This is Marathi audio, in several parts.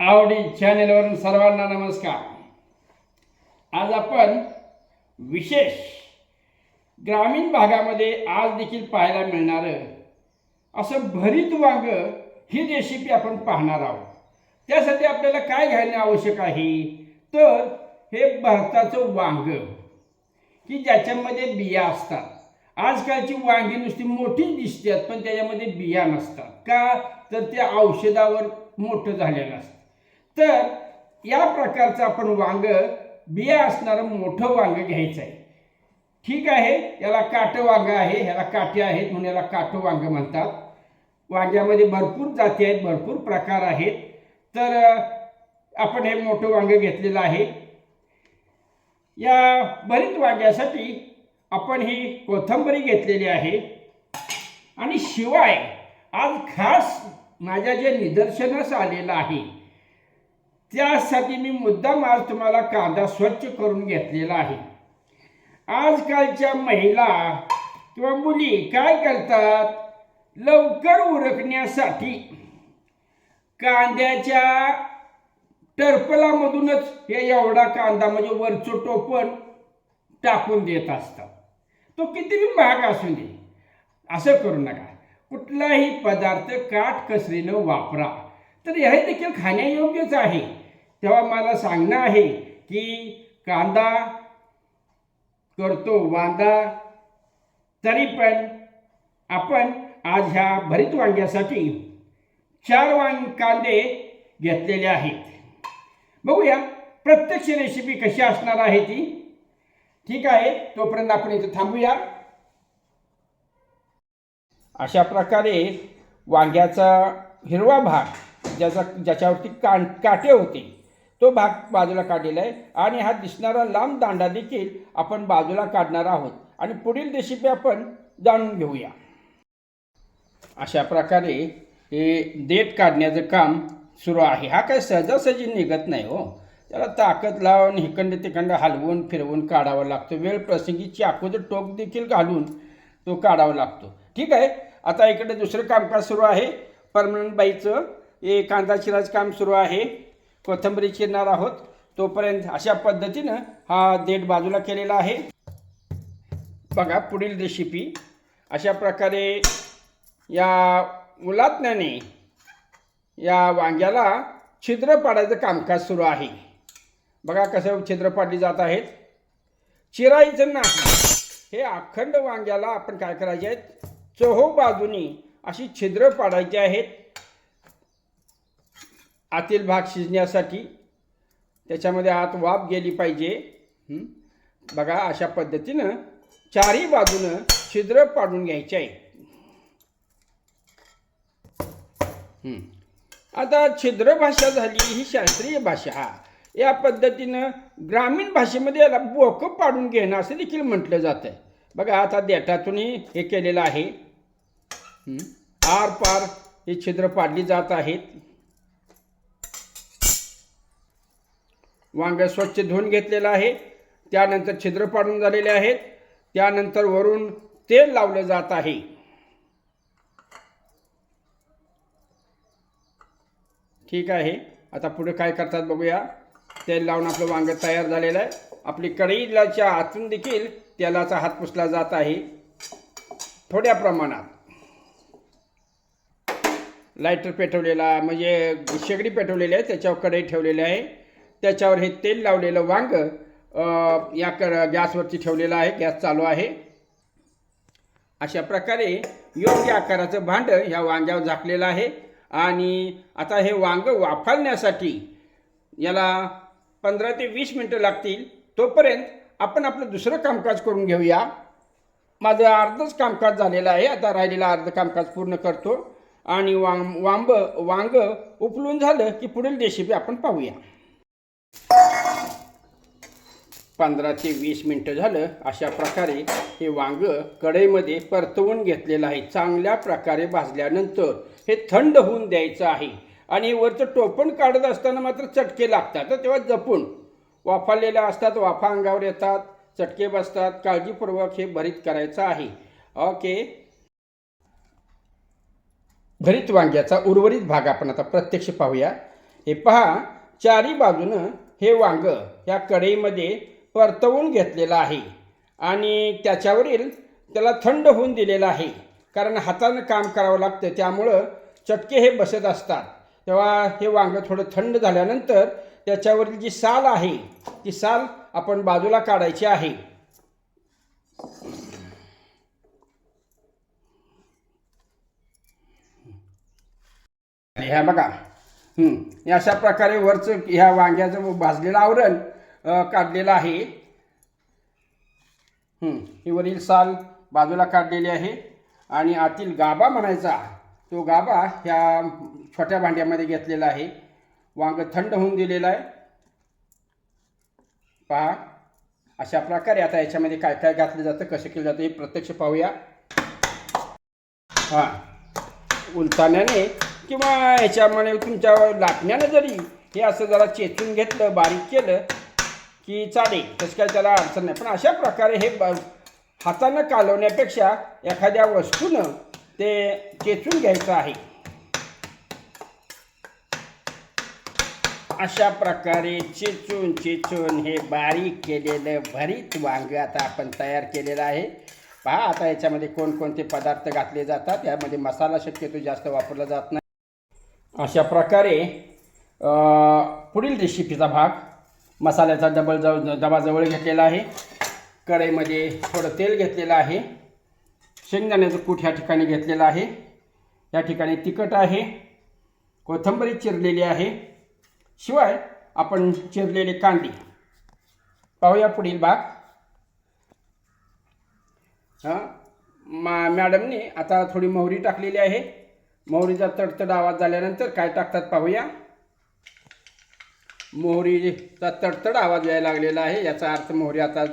आवडी चॅनेलवरून सर्वांना नमस्कार. आज आपण विशेष ग्रामीण भागामध्ये आज देखील पाहायला मिळणारं असं भरीत वांग ही रेसिपी आपण पाहणार आहोत. त्यासाठी आपल्याला काय घ्यायला आवश्यक आहे? तर हे भरताचं वांग की ज्याच्यामध्ये बिया असतात. आजकालची वांगी नुसती मोठीच दिसतात पण त्याच्यामध्ये बिया नसतात. का? तर ते औषधावर मोठं झालेलं असतं. तर या प्रकारचं आपण वांग बिया असणारं मोठं वांग घ्यायचं आहे. ठीक आहे याला काटं वांग आहे ह्याला काटे आहेत म्हणून याला काटं वांग म्हणतात. वांग्यामध्ये भरपूर जाती आहेत भरपूर प्रकार आहेत. तर आपण हे मोठं वांग घेतलेलं आहे. या भरीत वांग्यासाठी आपण ही कोथंबरी घेतलेली आहे. आणि शिवाय आज खास माझ्या जे निदर्शनास आलेलं आहे त्यासाठी मी मुद्दाम आज तुम्हाला कांदा स्वच्छ करून घेतलेला आहे. आजकालच्या महिला किंवा मुली काय करतात? लवकर उरकण्यासाठी कांद्याच्या टर्पलामधूनच हे एवढा कांदा म्हणजे वरचं टोपण टाकून देत असतात. तो कितीही महाग असू दे. असं करू नका. कुठलाही पदार्थ काटकसरीनं वापरा. तर हे देखील खाण्यायोग्यच आहे. तेव्हा मला सांगणं आहे की कांदा करतो वांदा तरी पण आपण आज ह्या भरीत वांग्यासाठी चार वांग कांदे घेतलेले आहेत. बघूया प्रत्यक्ष रेसिपी कशी असणार आहे ती. ठीक आहे तोपर्यंत आपण इथं थांबूया. अशा प्रकारे वांग्याचा हिरवा भाग ज्याचा ज्याच्यावरती कान काटे होते तो भाग बाजूला काढलेला आहे आणि हा दिसणारा लांब दांडा देखील आपण बाजूला काढणार आहोत. आणि पुढील रेसिपी आपण जाणून घेऊया. अशा प्रकारे हे देठ काढण्याचं काम सुरू आहे. हा काय सहजासहजी निघत नाही हो. त्याला ताकद लावून हिकंड तिकंड हलवून फिरवून काढावा लागतो. वेळ प्रसंगी चाकूचं टोक देखील घालून तो काढावा लागतो. ठीक आहे. आता इकडे दुसरं कामकाज सुरू आहे. परमनंट बाईचं हे कांदा चिराचं काम सुरू आहे. कोथंबरी चिरणार आहोत. तोपर्यंत अशा पद्धतीनं हा देठ बाजूला केलेला आहे. बघा पुढील रेसिपी अशा प्रकारे या मुलातण्याने या वांग्याला छिद्र पाडायचं कामकाज सुरू आहे. बघा कसं छिद्र पाडली जात आहेत. चिरायचं नाही. हे अखंड वांग्याला आपण काय करायचे आहेत? चोहो बाजूनी अशी छिद्र पाडायची आहेत. आतील भाग शिजण्यासाठी त्याच्यामध्ये आत वाफ गेली पाहिजे. बघा अशा पद्धतीनं चारही बाजूनं छिद्र पाडून घ्यायचे आहे. आता छिद्र भाषा झाली ही शास्त्रीय भाषा. या पद्धतीनं ग्रामीण भाषेमध्ये याला बोकं पाडून घेणं असं देखील म्हटलं जातं बघा आता देठातूनही हे केलेलं आहे. आर पार हे छिद्र पाडली जात आहेत. वांग स्वच्छ धुवून घेतलेलं आहे. त्यानंतर छिद्र पाडून झालेले आहेत. त्यानंतर वरून तेल लावलं जात आहे. ठीक आहे. आता पुढे काय करतात बघूया. तेल लावून आपलं वांग तयार झालेलं आहे. आपली कढईलाच्या आतून देखील तेलाचा हात पुसला जात आहे. थोड्या प्रमाणात. लायटर पेटवलेला म्हणजे शेगडी पेटवलेली आहे. त्याच्यावर कढई ठेवलेली आहे. त्याच्यावर हे तेल लावलेलं वांग या क गॅसवरती ठेवलेलं आहे गॅस चालू आहे. अशा प्रकारे योग्य आकाराचं भांडं ह्या वांग्यावर झाकलेलं आहे. आणि आता हे वांग वाफाळण्यासाठी याला पंधरा ते वीस मिनटं लागतील. तोपर्यंत आपण आपलं दुसरं कामकाज करून घेऊया. माझं अर्धच कामकाज झालेलं आहे. आता राहिलेलं अर्ध कामकाज पूर्ण करतो. आणि वांग वांब वांग उपलून झालं की पुढील रेसिपी आपण पाहूया. पंधरा ते वीस मिनटं झालं अशा प्रकारे हे वांग कढईमध्ये परतवून घेतलेलं आहे. चांगल्या प्रकारे भाजल्यानंतर हे थंड होऊन द्यायचं आहे. आणि वरचं टोपण काढत असताना मात्र चटके लागतात. तर तेव्हा जपून वाफाळलेल्या असतात वाफा अंगावर येतात चटके बसतात. काळजीपूर्वक हे भरीत करायचं आहे. ओके. भरीत वांग्याचा उर्वरित भाग आपण आता प्रत्यक्ष पाहूया. हे पहा चारी बाजूनं हे वांग या कढईमध्ये परतवून घेतलेलं आहे. आणि त्याच्यावरील त्याला थंड होऊन दिलेलं आहे. कारण हातानं काम करावं लागतं त्यामुळं चटके हे बसत असतात. तेव्हा हे वांग थोडं थंड झाल्यानंतर त्याच्यावरील जी साल आहे ती साल आपण बाजूला काढायची आहे. ह्या बघा अशा प्रकारे वरचं ह्या वांग्याचं भाजलेलं आवरण काढलेलं आहे. ही वरील साल बाजूला काढलेली आहे. आणि आतील गाभा म्हणायचा तो गाभा ह्या छोट्या भांड्यामध्ये घेतलेला आहे. वांग थंड होऊन दिलेलं आहे. पहा अशा प्रकारे आता याच्यामध्ये काय काय घातलं जातं कसं केलं जातं हे प्रत्यक्ष पाहूया. हां. उलताण्याने किंवा ह्याच्यामध्ये तुमच्या लाटण्यानं जरी हे असं जरा चेचून घेतलं बारीक केलं की चालेल तसं काय त्याला अडचण नाही. पण अशा प्रकारे हे हातानं कालवण्यापेक्षा एखाद्या वस्तूनं ते चेचून घ्यायचं आहे. अशा प्रकारे चेचून चेचून हे बारीक केलेलं भरीत वांग आता आपण तयार केलेलं आहे. पहा आता याच्यामध्ये कोणकोणते पदार्थ घातले जातात यामध्ये मसाला शक्यतो जास्त वापरला जात नाही. अशा प्रकारे पुढील रेसिपीचा भाग मसाल्याचा डबल जव डबाजवळ घेतलेला आहे. कढईमध्ये थोडं तेल घेतलेलं आहे. शेंगदाण्याचं कूट ह्या ठिकाणी घेतलेलं आहे. या ठिकाणी तिखट आहे. कोथिंबरी चिरलेली आहे. शिवाय आपण चिरलेले कांदे. पाहूया पुढील भाग. हां मा मॅडमने आता थोडी मोहरी टाकलेली आहे. मोहरीचा तडतड आवाज झाल्यानंतर काय टाकतात पाहूया? मोहरीचा तडतड आवाज यायला लागलेला आहे. याचा अर्थ मोहरी आता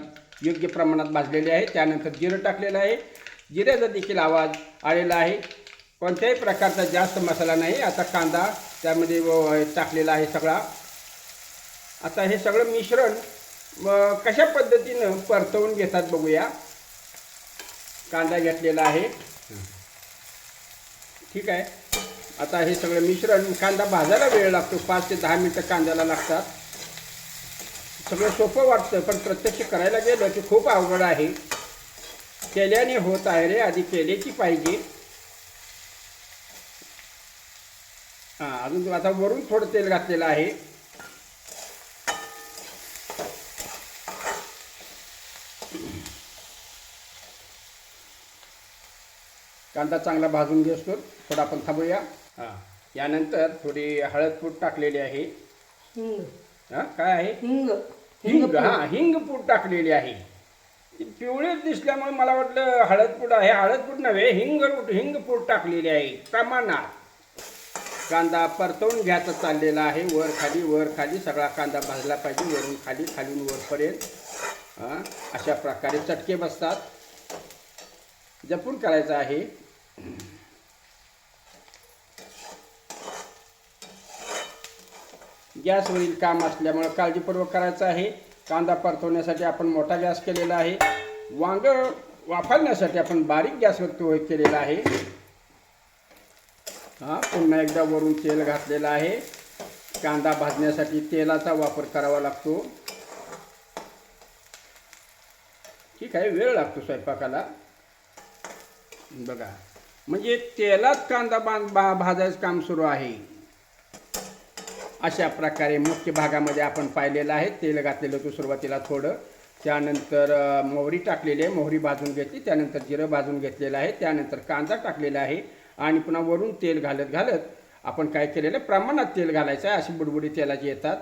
योग्य प्रमाणात भाजलेली आहे. त्यानंतर जिरं टाकलेलं आहे. जिऱ्याचा देखील आवाज आलेला आहे. कोणत्याही प्रकारचा जास्त मसाला नाही. आता कांदा त्यामध्ये व- टाकलेला आहे सगळा. आता हे सगळं मिश्रण कशा पद्धतीनं परतवून घेतात बघूया. कांदा घेतलेला आहे. ठीक आहे. आता हे सगळं मिश्रण कांदा भाजायला वेळ लागतो. पाच ते दहा मिनटं कांद्याला लागतात. सगळं सोपं वाटतं पण प्रत्यक्ष करायला गेलं की खूप अवघड आहे. केल्याने होत आहे रे आधी केल्याची पाहिजे. हां अजून आता वरून थोडं तेल घातलेलं आहे. कांदा चांगला भाजून घेतो. थोडा आपण थांबूया. हां. यानंतर थोडी हळद पूड टाकलेली आहे. हिंग. हां काय आहे? हिंग. हिंग हां हिंग पूड टाकलेली आहे. ती पिवळीच दिसल्यामुळे मला वाटलं हळद पूड आहे. हळद पूड नव्हे हिंग हिंग पूड टाकलेली आहे. प्रमाणात. कांदा परतवून घ्यायचा चाललेला आहे. वर खाली वर खाली सगळा कांदा भाजला पाहिजे. वरून खाली खालून वरपर्यंत. हां अशा प्रकारे चटके बसतात. जपून करायचं आहे. गॅसवरील काम असल्यामुळं काळजीपूर्वक करायचं आहे. कांदा परतवण्यासाठी आपण मोठा गॅस केलेला आहे. वांग वाफाळण्यासाठी आपण बारीक गॅसवर तो केलेला आहे. हां पुन्हा एकदा वरून तेल घातलेलं आहे. कांदा भाजण्यासाठी तेलाचा वापर करावा लागतो. ठीक आहे वेळ लागतो स्वयंपाकाला. बघा म्हणजे तेलात कांदा बांध बा भाजायचं काम सुरू आहे. अशा प्रकारे मुख्य भागामध्ये आपण पाहिलेलं आहे. तेल घातलेलं होतं सुरुवातीला थोडं. त्यानंतर मोहरी टाकलेली आहे. मोहरी भाजून घेतली. त्यानंतर जिरं भाजून घेतलेलं आहे. त्यानंतर कांदा टाकलेला आहे. आणि पुन्हा वरून तेल घालत घालत आपण काय केलेलं आहे, प्रमाणात तेल घालायचं आहे. अशी बुडबुडी तेलाची येतात.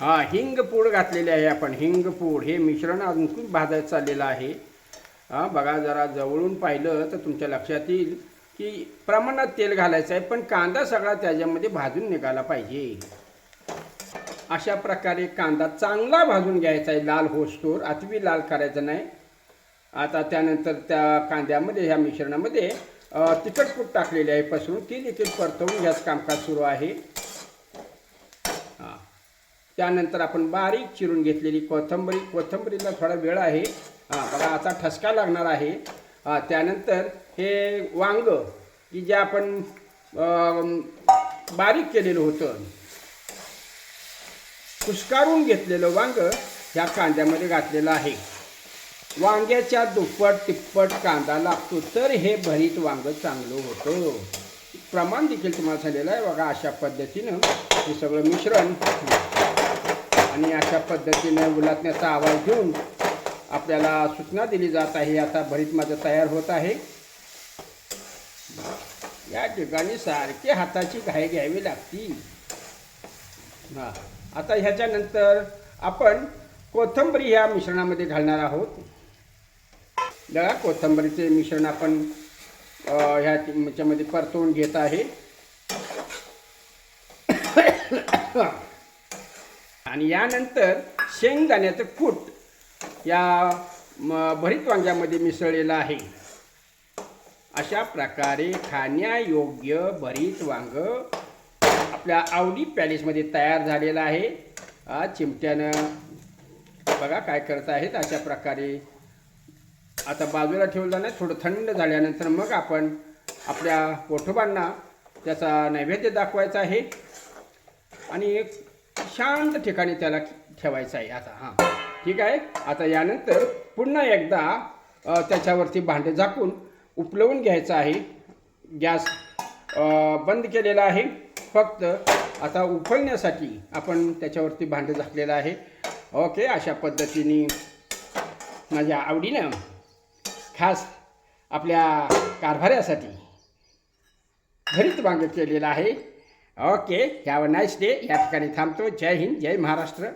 हा हिंग पूड घातलेली आहे आपण. हिंग पूड. हे मिश्रण अजून भाजायचं चाललेलं आहे. हां बघा जरा जवळून पाहिलं तर तुमच्या लक्षात येईल. की प्रमाणात तेल घालायचं आहे पण कांदा सगळा त्याच्यामध्ये भाजून निघाला पाहिजे. अशा प्रकारे कांदा चांगला भाजून घ्यायचा आहे लाल होस्तोर अतिवी लाल करायचं नाही. आता त्यानंतर त्या कांद्यामध्ये ह्या मिश्रणामध्ये तिखटपूट टाकलेली आहे पसरून. ती देखील परतवून घ्यास कामकाज सुरू आहे. हां. त्यानंतर आपण बारीक चिरून घेतलेली कोथंबरी. कोथंबरीला थोडा वेळ आहे. हां बघा आता ठसका लागणार आहे. त्यानंतर हे वांग की जे आपण बारीक केलेलं होतं कुस्कारून घेतलेलं वांग ह्या कांद्यामध्ये घातलेलं आहे. वांग्याच्या दुप्पट तिप्पट कांदा लागतो तर हे भरीत वांग चांगलं होतं. प्रमाण देखील तुम्हाला झालेलं आहे बघा अशा पद्धतीनं हे सगळं मिश्रण. आणि अशा पद्धतीनं उलाटण्याचा आवाज घेऊन आपल्याला सूचना दिली जात आहे आता भरीत माझं तयार होत आहे. या ठिकाणी सारखी हाताची घाई घ्यावी लागती. हां आता ह्याच्यानंतर आपण कोथिंबरी ह्या मिश्रणामध्ये घालणार आहोत. बघा कोथिंबरीचे मिश्रण आपण ह्या ह्याच्यामध्ये परतवून घेत आहे. आणि यानंतर शेंगदाण्याचं कूट या भरीत वांग्यामध्ये मिसळलेलं आहे. अशा प्रकारे खाण्यायोग्य भरीत वांग आपल्या आवडी पॅलेसमध्ये तयार झालेलं आहे. चिमट्यानं बघा काय करत आहेत. अशा प्रकारे आता बाजूला ठेवलं नाही थोडं थंड झाल्यानंतर मग आपण आपल्या पोठोबांना त्याचा नैवेद्य दाखवायचा आहे. आणि एक शांत ठिकाणी त्याला ठेवायचं आहे आता हां. ठीक आहे? आता यानंतर पुन्हा एकदा त्याच्यावरती भांडे झाकून उपलवून घ्यायचं आहे. गॅस बंद केलेला आहे. फक्त आता उफळण्यासाठी आपण त्याच्यावरती भांडे झाकलेलं आहे. ओके अशा पद्धतीने माझ्या आवडीनं खास आपल्या कारभाऱ्यासाठी घरीच वांग केलेलं आहे. Okay have a nice day या ठिकाणी थांबतो. जय हिंद जय महाराष्ट्र.